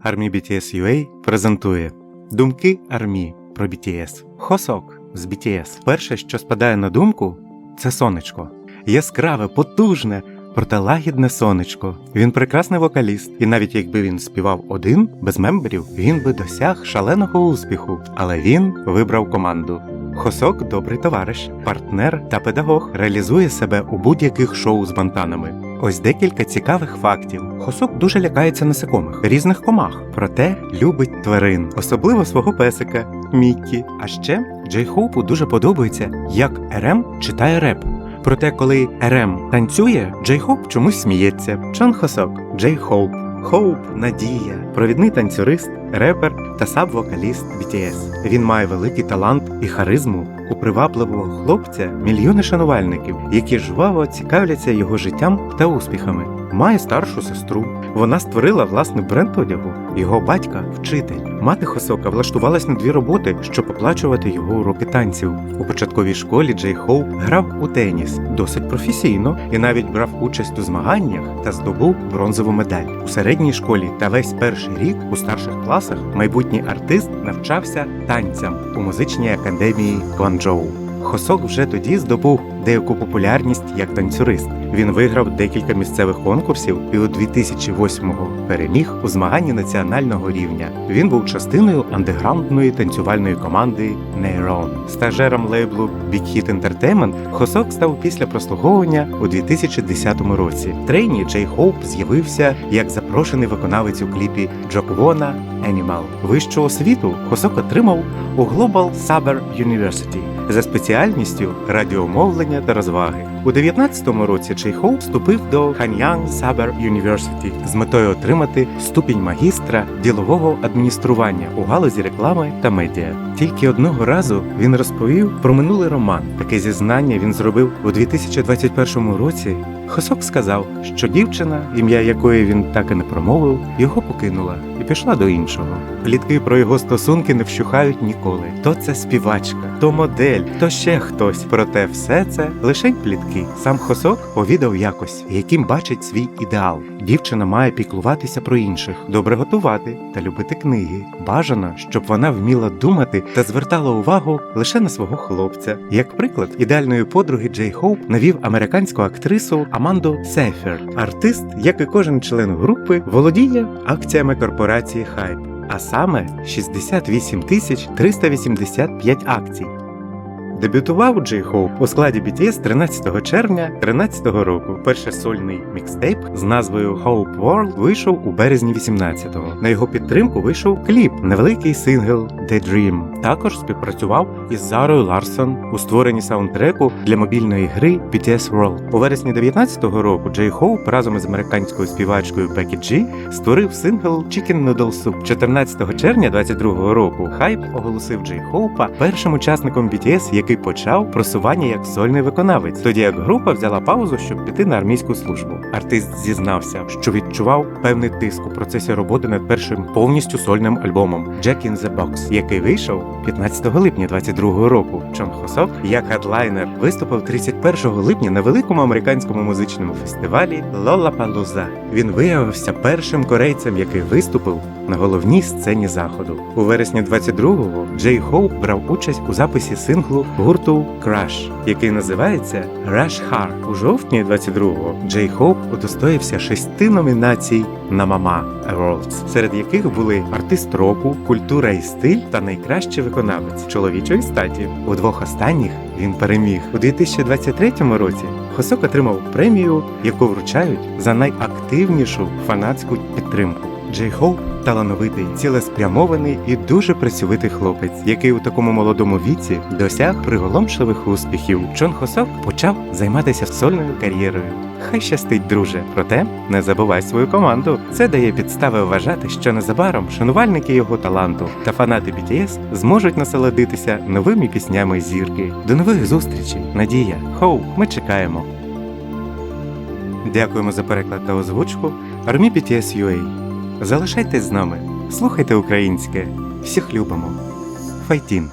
Армі BTS UA презентує Думки армії про BTS. Хосок з BTS. Перше, що спадає на думку, це сонечко. Яскраве, потужне, проте лагідне сонечко. Він прекрасний вокаліст, і навіть якби він співав один без мемберів, він би досяг шаленого успіху. Але він вибрав команду. Хосок добрий товариш, партнер та педагог реалізує себе у будь-яких шоу з бантанами. Ось декілька цікавих фактів. Хосок дуже лякається насекомих, різних комах, проте любить тварин, особливо свого песика Міккі. А ще Джей Хоупу дуже подобається, як РМ читає реп. Проте, коли РМ танцює, Джей Хоуп чомусь сміється. Чон Хосок, Джей Хоуп. Хоуп, Надія, провідний танцюрист, репер та саб-вокаліст BTS. Він має великий талант і харизму. У привабливого хлопця мільйони шанувальників, які жваво цікавляться його життям та успіхами. Має старшу сестру. Вона створила власний бренд одягу. Його батька вчитель. Мати Хосока влаштувалась на дві роботи, щоб оплачувати його уроки танців. У початковій школі Джей Хоуп грав у теніс досить професійно і навіть брав участь у змаганнях та здобув бронзову медаль. У середній школі та весь перший рік у старших класах майбутній артист навчався танцям у музичній академії Гуанчжоу. Хосок вже тоді здобув деяку популярність як танцюрист. Він виграв декілька місцевих конкурсів і у 2008-го переміг у змаганні національного рівня. Він був частиною андеграундної танцювальної команди Neyron. Стажером лейблу Big Hit Entertainment Хосок став після прослуховування у 2010 році. В трейні Джей Хоуп з'явився як запрошений виконавець у кліпі Джоквона Animal. Вищу освіту Хосок отримав у Global Saber University за спеціальністю радіомовлення та розваги. У 19-му році Джей Хоуп вступив до Hanyang Saber University з метою отримати ступінь магістра ділового адміністрування у галузі реклами та медіа. Тільки одного разу він розповів про минулий роман. Таке зізнання він зробив у 2021 році. Хосок сказав, що дівчина, ім'я якої він так і не промовив, його покинула і пішла до іншого. Плітки про його стосунки не вщухають ніколи. То це співачка, то модель, то ще хтось. Проте все це лише плітки. Сам Хосок повідав якось, яким бачить свій ідеал. Дівчина має піклуватися про інших, добре готувати та любити книги. Бажано, щоб вона вміла думати та звертала увагу лише на свого хлопця. Як приклад ідеальної подруги Джей Хоуп навів американську актрису Аманду Сейферт. Артист, як і кожен член групи, володіє акціями корпорації Hype, а саме 68 тисяч 385 акцій. Дебютував Джей Хоуп у складі BTS 13 червня 13 року. Перший сольний мікстейп з назвою Hope World вийшов у березні 18-го. На його підтримку вийшов кліп, невеликий сингл Daydream. Також співпрацював із Зарою Ларсон у створенні саундтреку для мобільної гри BTS World. У вересні 19-го року Джей Хоуп разом із американською співачкою Becky G створив сингл Chicken Noodle Soup. 14 червня 22-го року Хайп оголосив Джей Хоупа першим учасником BTS, який почав просування як сольний виконавець, тоді як група взяла паузу, щоб піти на армійську службу. Артист зізнався, що відчував певний тиск у процесі роботи над першим повністю сольним альбомом Jack in the Box, який вийшов 15 липня 22-го року. Чон Хосок, як хедлайнер, виступив 31 липня на великому американському музичному фестивалі Лолапалуза. Він виявився першим корейцем, який виступив на головній сцені заходу. У вересні 22-го Джей Хоуп брав участь у записі синглу гурту Crush, який називається Rush Hard. У жовтні 22-го Джей Хоуп удостоївся шести номінацій на Мама Awards, серед яких були артист року, культура і стиль та найкращий виконавець чоловічої статі. У двох останніх він переміг у 2023 році. Хосок отримав премію, яку вручають за найактивнішу фанатську підтримку. Джей Хоуп талановитий, цілеспрямований і дуже працьовитий хлопець, який у такому молодому віці досяг приголомшливих успіхів. Чон Хосок почав займатися сольною кар'єрою. Хай щастить, друже, проте не забувай свою команду. Це дає підстави вважати, що незабаром шанувальники його таланту та фанати BTS зможуть насолодитися новими піснями зірки. До нових зустрічей, Надія, Хоу, ми чекаємо. Дякуємо за переклад та озвучку. Армі BTS UA. Залишайтесь з нами, слухайте українське. Всіх любимо. Файтін!